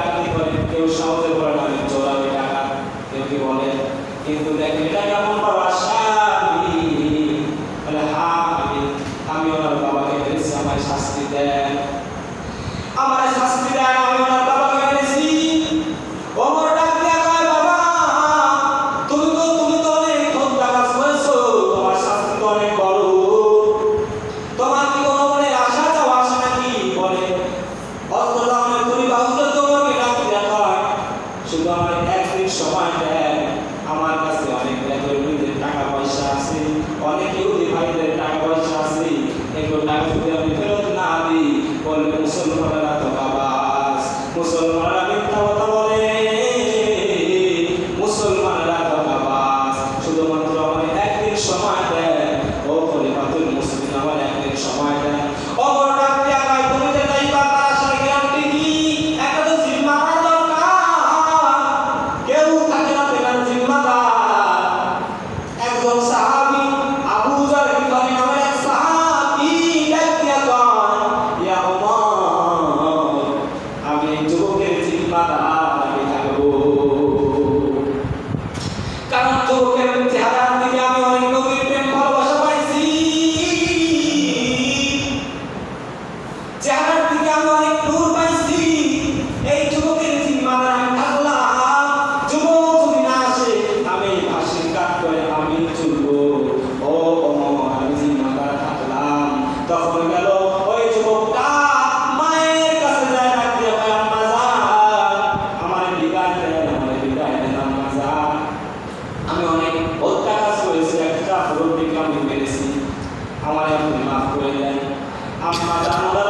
টাকা কি করে কেউ সহজে বলে না চোরাবে টাকা, কেউ কি বলে কিন্তু দেখ, এটা কেমন বাবা আসামি বলে, হা, আমি আমি ওনার বাবাকে শাস্তি দেন। আমার অনেকেও যে টাকা পয়সা আছে এগুলো টাকা যদি আমি ফেরত না দিই, বলবে মুসলমানেরা তো বাবা। আমি অনেক হত্যা কাজ একটা মেরেছি আমার আপনি মাফ করে দেয় জানালার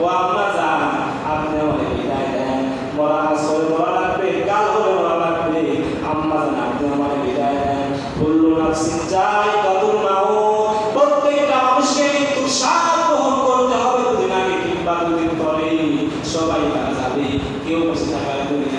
ও আপনার যান আপনি আমাকে বিদায় দেন। মরা আসর মরা লাগবে, কাল হলে মরা লাগবে। আম্মা যান আপনি আমাকে বিদায় দেন। না নাফসিন চাই কদুর মাও প্রত্যেকটা মানুষকে কিন্তু সাপ গ্রহণ করতে হবে দুদিন আগে কিংবা দুদিন পরে সবাই মারা যাবে কেউ বসে থাকার দুনিয়া না